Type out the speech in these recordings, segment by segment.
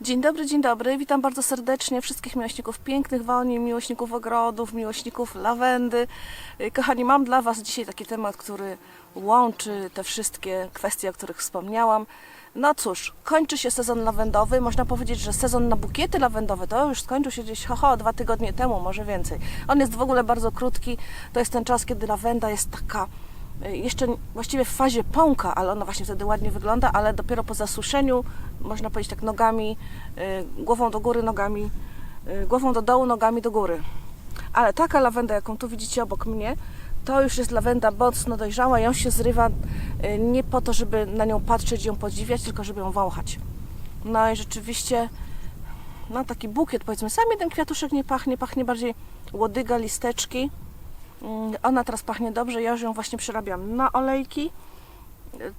Dzień dobry, dzień dobry. Witam bardzo serdecznie wszystkich miłośników pięknych woni, miłośników ogrodów, miłośników lawendy. Y, Kochani, mam dla Was dzisiaj taki temat, który łączy te wszystkie kwestie, o których wspomniałam. No cóż, kończy się sezon lawendowy. Można powiedzieć, że sezon na bukiety lawendowe to już skończył się gdzieś ho, dwa tygodnie temu, może więcej. On jest w ogóle bardzo krótki. To jest ten czas, kiedy lawenda jest taka jeszcze właściwie w fazie pąka, ale ona właśnie wtedy ładnie wygląda, ale dopiero po zasuszeniu, można powiedzieć tak nogami, y, głową do góry, nogami, y, głową do dołu, nogami do góry. Ale taka lawenda, jaką tu widzicie obok mnie, to już jest lawenda mocno dojrzała, ją się zrywa y, nie po to, żeby na nią patrzeć, ją podziwiać, tylko żeby ją wąchać. No i rzeczywiście, no taki bukiet, powiedzmy, sam jeden kwiatuszek nie pachnie, pachnie bardziej łodyga, listeczki. Mm, Ona teraz pachnie dobrze, ja już ją właśnie przerabiam na olejki.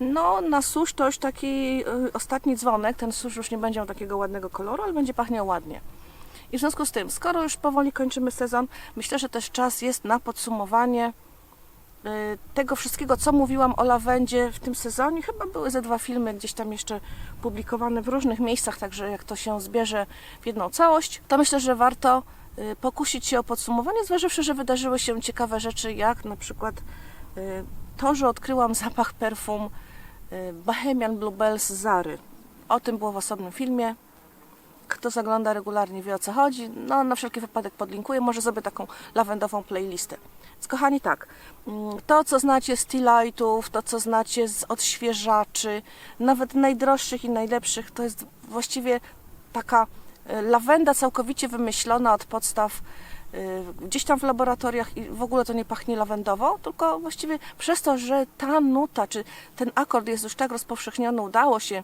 No, na susz to już taki y, ostatni dzwonek. Ten susz już nie będzie miał takiego ładnego koloru, ale będzie pachniał ładnie. I w związku z tym, skoro już powoli kończymy sezon, myślę, że też czas jest na podsumowanie y, tego wszystkiego, co mówiłam o lawendzie w tym sezonie. Chyba były ze dwa filmy gdzieś tam jeszcze publikowane w różnych miejscach, także jak to się zbierze w jedną całość, to myślę, że warto pokusić się o podsumowanie, zważywszy, że wydarzyły się ciekawe rzeczy, jak na przykład y, to, że odkryłam zapach perfum y, Bohemian Bluebells Zary. O tym było w osobnym filmie. Kto zagląda regularnie wie o co chodzi. No, na wszelki wypadek podlinkuję. Może sobie taką lawendową playlistę. Więc kochani, tak. mm, To, co znacie z tea lightów, to, co znacie z odświeżaczy, nawet najdroższych i najlepszych, to jest właściwie taka y, lawenda całkowicie wymyślona od podstaw y, gdzieś tam w laboratoriach i w ogóle to nie pachnie lawendową, tylko właściwie przez to, że ta nuta, czy ten akord jest już tak rozpowszechniony, udało się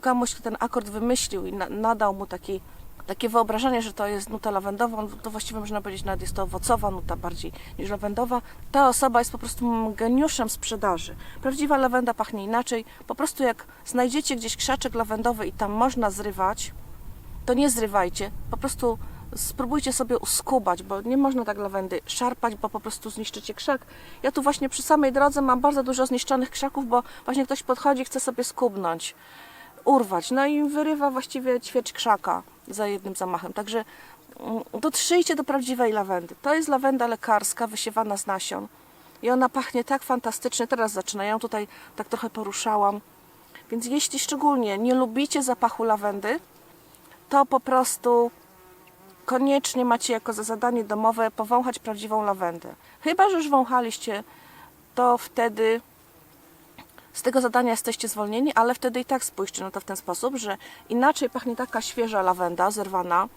komuś, kto ten akord wymyślił i na, nadał mu taki, takie wyobrażenie, że to jest nuta lawendowa, to właściwie można powiedzieć, nawet jest to owocowa nuta bardziej niż lawendowa. Ta osoba jest po prostu geniuszem sprzedaży. Prawdziwa lawenda pachnie inaczej. Po prostu jak znajdziecie gdzieś krzaczek lawendowy i tam można zrywać, to nie zrywajcie, po prostu spróbujcie sobie uskubać, bo nie można tak lawendy szarpać, bo po prostu zniszczycie krzak. Ja tu właśnie przy samej drodze mam bardzo dużo zniszczonych krzaków, bo właśnie ktoś podchodzi, chce sobie skubnąć, urwać, no i wyrywa właściwie ćwierć krzaka za jednym zamachem. Także mm, dotrzyjcie do prawdziwej lawendy. To jest lawenda lekarska, wysiewana z nasion. I ona pachnie tak fantastycznie. Teraz zaczyna. Ja ją tutaj tak trochę poruszałam. Więc jeśli szczególnie nie lubicie zapachu lawendy, to po prostu koniecznie macie jako za zadanie domowe powąchać prawdziwą lawendę. Chyba, że już wąchaliście, to wtedy z tego zadania jesteście zwolnieni, ale wtedy i tak spójrzcie na to w ten sposób, że inaczej pachnie taka świeża lawenda, zerwana,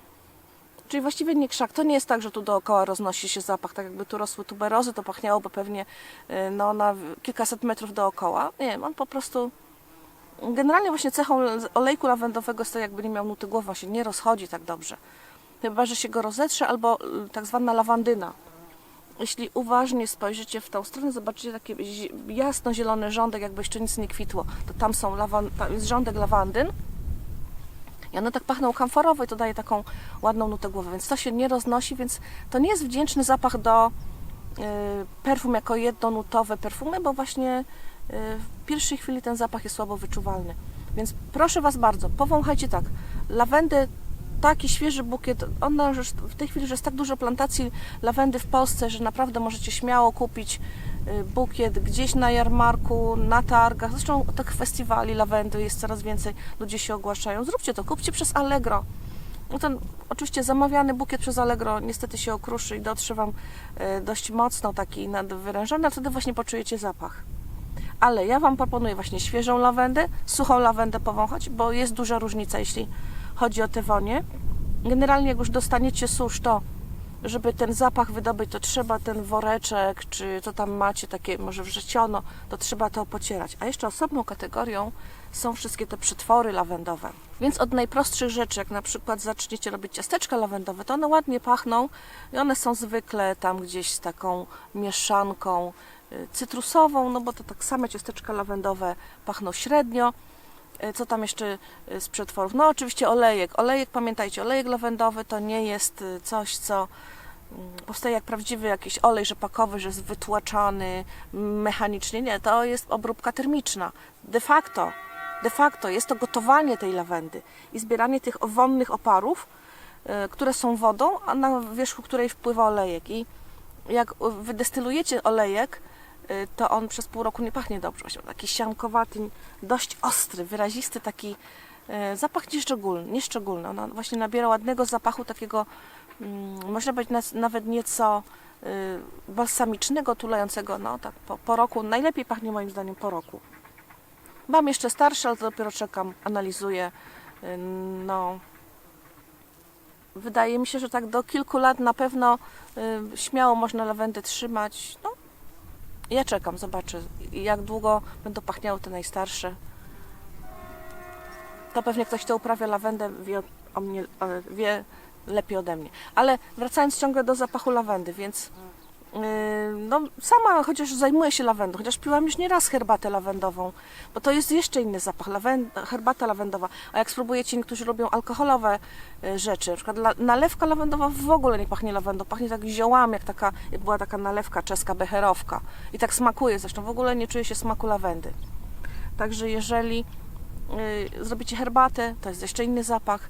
czyli właściwie nie krzak. To nie jest tak, że tu dookoła roznosi się zapach, tak jakby tu rosły tuberozy, to pachniałoby pewnie y, no, na kilkaset metrów dookoła. Nie, on po prostu Generalnie właśnie cechą olejku lawendowego jest to, jakby nie miał nuty głowy, on się nie rozchodzi tak dobrze. Chyba, że się go rozetrze, albo y, tak zwana lawandyna. Jeśli uważnie spojrzycie w tą stronę, zobaczycie taki zi- jasno-zielony rządek, jakby jeszcze nic nie kwitło. To tam są lawan- tam jest rządek lawandyn. I one tak pachną kamforowo i to daje taką ładną nutę głowy, więc to się nie roznosi, więc to nie jest wdzięczny zapach do y, perfum jako jednonutowe perfumy, bo właśnie w pierwszej chwili ten zapach jest słabo wyczuwalny. Więc proszę Was bardzo, powąchajcie tak. Lawendy, taki świeży bukiet, ona już w tej chwili, że jest tak dużo plantacji lawendy w Polsce, że naprawdę możecie śmiało kupić y, bukiet gdzieś na jarmarku, na targach. Zresztą tych festiwali lawendy jest coraz więcej, ludzie się ogłaszają. Zróbcie to, kupcie przez Allegro. No ten oczywiście zamawiany bukiet przez Allegro niestety się okruszy i dotrze Wam y, dość mocno taki nadwyrężony, a wtedy właśnie poczujecie zapach. Ale ja Wam proponuję właśnie świeżą lawendę, suchą lawendę powąchać, bo jest duża różnica, jeśli chodzi o te wonie. Generalnie jak już dostaniecie susz, to żeby ten zapach wydobyć, to trzeba ten woreczek, czy co tam macie, takie może wrzeciono, to trzeba to pocierać. A jeszcze osobną kategorią są wszystkie te przetwory lawendowe. Więc od najprostszych rzeczy, jak na przykład zaczniecie robić ciasteczka lawendowe, to one ładnie pachną i one są zwykle tam gdzieś z taką mieszanką y, cytrusową, no bo to tak same ciasteczka lawendowe pachną średnio. Y, Co tam jeszcze y, z przetworów? No oczywiście olejek. Olejek, pamiętajcie, olejek lawendowy to nie jest coś, co powstaje jak prawdziwy jakiś olej rzepakowy, że jest wytłaczany mechanicznie. Nie, to jest obróbka termiczna. De facto de facto jest to gotowanie tej lawendy i zbieranie tych wonnych oparów, e, które są wodą, a na wierzchu której wpływa olejek. I jak wydestylujecie olejek, y, to on przez pół roku nie pachnie dobrze. Właśnie taki siankowaty, dość ostry, wyrazisty taki y, zapach nieszczególny. nieszczególny. On właśnie nabiera ładnego zapachu takiego, mm, można powiedzieć nawet nieco y, balsamicznego, tulającego. No tak po, po roku, najlepiej pachnie moim zdaniem po roku. Mam jeszcze starsze, ale dopiero czekam, analizuję. Y, No, wydaje mi się, że tak do kilku lat na pewno y, śmiało można lawendę trzymać. No, ja czekam, zobaczę jak długo będą pachniały te najstarsze. To pewnie ktoś, kto uprawia lawendę, wie, o mnie, e, wie lepiej ode mnie. Ale wracając ciągle do zapachu lawendy, więc yy, no, sama chociaż zajmuję się lawendą, chociaż piłam już nieraz herbatę lawendową, bo to jest jeszcze inny zapach, lawenda, herbata lawendowa. A jak spróbujecie, niektórzy lubią alkoholowe y, rzeczy, na przykład la, nalewka lawendowa w ogóle nie pachnie lawendą, pachnie tak ziołami, jak taka, jak była taka nalewka czeska, becherowka. I tak smakuje zresztą, w ogóle nie czuję się smaku lawendy. Także jeżeli y, zrobicie herbatę, to jest jeszcze inny zapach,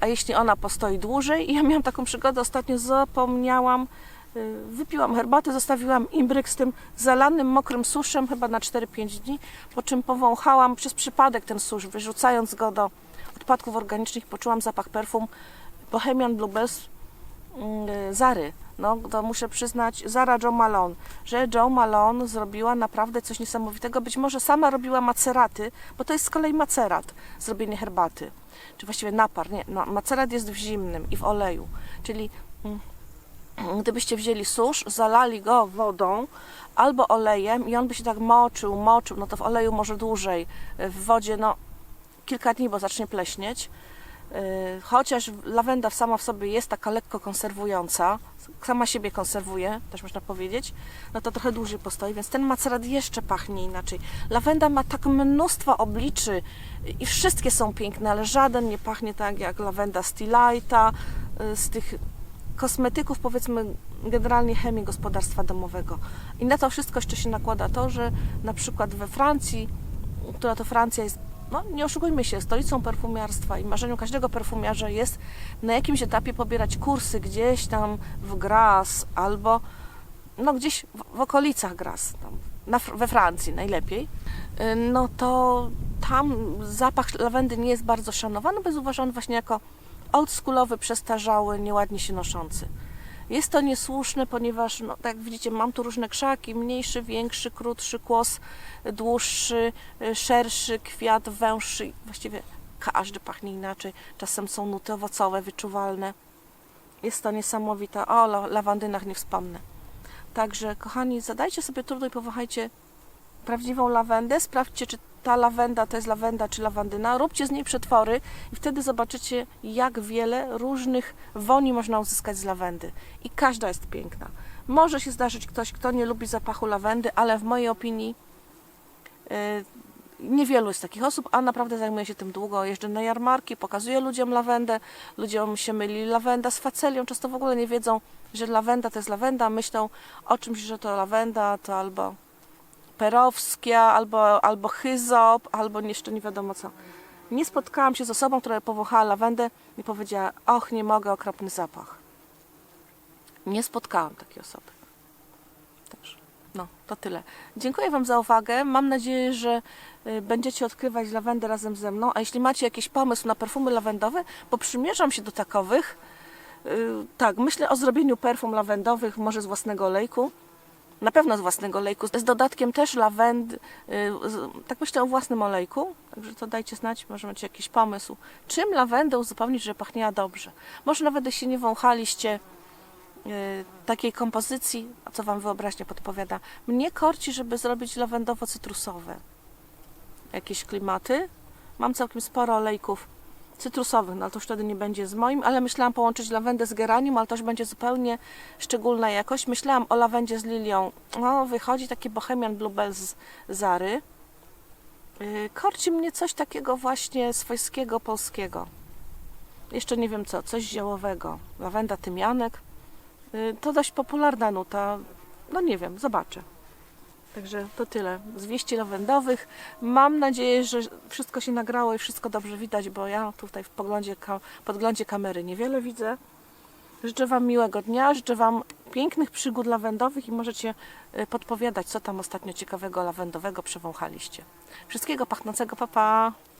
a jeśli ona postoi dłużej, ja miałam taką przygodę, ostatnio zapomniałam, y, wypiłam herbatę, zostawiłam imbryk z tym zalanym mokrym suszem chyba na 4-5 dni, po czym powąchałam przez przypadek ten susz, wyrzucając go do odpadków organicznych, poczułam zapach perfum Bohemian Bluebells mm, Zary. No, to muszę przyznać, Zara Joe Malone, że Joe Malone zrobiła naprawdę coś niesamowitego. Być może sama robiła maceraty, bo to jest z kolei macerat, zrobienie herbaty. Czy właściwie napar, nie. No, macerat jest w zimnym i w oleju. Czyli mm, gdybyście wzięli susz, zalali go wodą albo olejem i on by się tak moczył, moczył, no to w oleju może dłużej, w wodzie no kilka dni, bo zacznie pleśnieć. Yy, Chociaż lawenda sama w sobie jest taka lekko konserwująca, sama siebie konserwuje, też można powiedzieć, no to trochę dłużej postoi, więc ten macerat jeszcze pachnie inaczej. Lawenda ma tak mnóstwo obliczy i wszystkie są piękne, ale żaden nie pachnie tak jak lawenda z Lighta, yy, z tych kosmetyków, powiedzmy generalnie chemii gospodarstwa domowego. I na to wszystko jeszcze się nakłada to, że na przykład we Francji, która to Francja jest, no nie oszukujmy się, stolicą perfumiarstwa i marzeniem każdego perfumiarza jest na jakimś etapie pobierać kursy gdzieś tam w Gras albo no gdzieś w, w okolicach Gras, tam, na, we Francji najlepiej, y, no to tam zapach lawendy nie jest bardzo szanowany, bo jest uważany właśnie jako oldschoolowy, przestarzały, nieładnie się noszący. Jest to niesłuszne, ponieważ, no, tak jak widzicie, mam tu różne krzaki, mniejszy, większy, krótszy kłos, dłuższy, y, szerszy, kwiat, węższy. Właściwie każdy pachnie inaczej. Czasem są nuty owocowe, wyczuwalne. Jest to niesamowite. O, la- lawandynach nie wspomnę. Także, kochani, zadajcie sobie trudno i powąchajcie prawdziwą lawendę. Sprawdźcie, czy ta lawenda to jest lawenda, czy lawandyna. Róbcie z niej przetwory i wtedy zobaczycie, jak wiele różnych woni można uzyskać z lawendy. I każda jest piękna. Może się zdarzyć ktoś, kto nie lubi zapachu lawendy, ale w mojej opinii yy, niewielu jest takich osób, a naprawdę zajmuję się tym długo. Jeżdżę na jarmarki, pokazuję ludziom lawendę. Ludziom się myli lawenda z facelią. Często w ogóle nie wiedzą, że lawenda to jest lawenda. Myślą o czymś, że to lawenda to albo perowskia, albo, albo hyzop, albo jeszcze nie wiadomo co. Nie spotkałam się z osobą, która powąchała lawendę i powiedziała, och, nie mogę, okropny zapach. Nie spotkałam takiej osoby. Także, no, to tyle. Dziękuję Wam za uwagę. Mam nadzieję, że y, będziecie odkrywać lawendę razem ze mną. A jeśli macie jakiś pomysł na perfumy lawendowe, bo przymierzam się do takowych, y, tak, myślę o zrobieniu perfum lawendowych, może z własnego olejku. Na pewno z własnego olejku, z dodatkiem też lawendy, tak myślę o własnym olejku, także to dajcie znać, może macie jakiś pomysł. Czym lawendę uzupełnić, żeby pachniała dobrze? Może nawet jeśli nie wąchaliście y, takiej kompozycji, co Wam wyobraźnia podpowiada, mnie korci, żeby zrobić lawendowo-cytrusowe jakieś klimaty. Mam całkiem sporo olejków cytrusowych, no ale to wtedy nie będzie z moim, ale myślałam połączyć lawendę z geranium, ale to już będzie zupełnie szczególna jakość. Myślałam o lawendzie z lilią. No, wychodzi taki Bohemian Bluebell z Zary. Yy, Korci mnie coś takiego właśnie swojskiego, polskiego. Jeszcze nie wiem co, coś ziołowego. Lawenda, tymianek. Yy, To dość popularna nuta. No nie wiem, zobaczę. Także to tyle z wieści lawendowych. Mam nadzieję, że wszystko się nagrało i wszystko dobrze widać, bo ja tutaj w poglądzie, podglądzie kamery niewiele widzę. Życzę Wam miłego dnia, życzę Wam pięknych przygód lawendowych i możecie y, podpowiadać, co tam ostatnio ciekawego lawendowego przewąchaliście. Wszystkiego pachnącego, papa! Pa.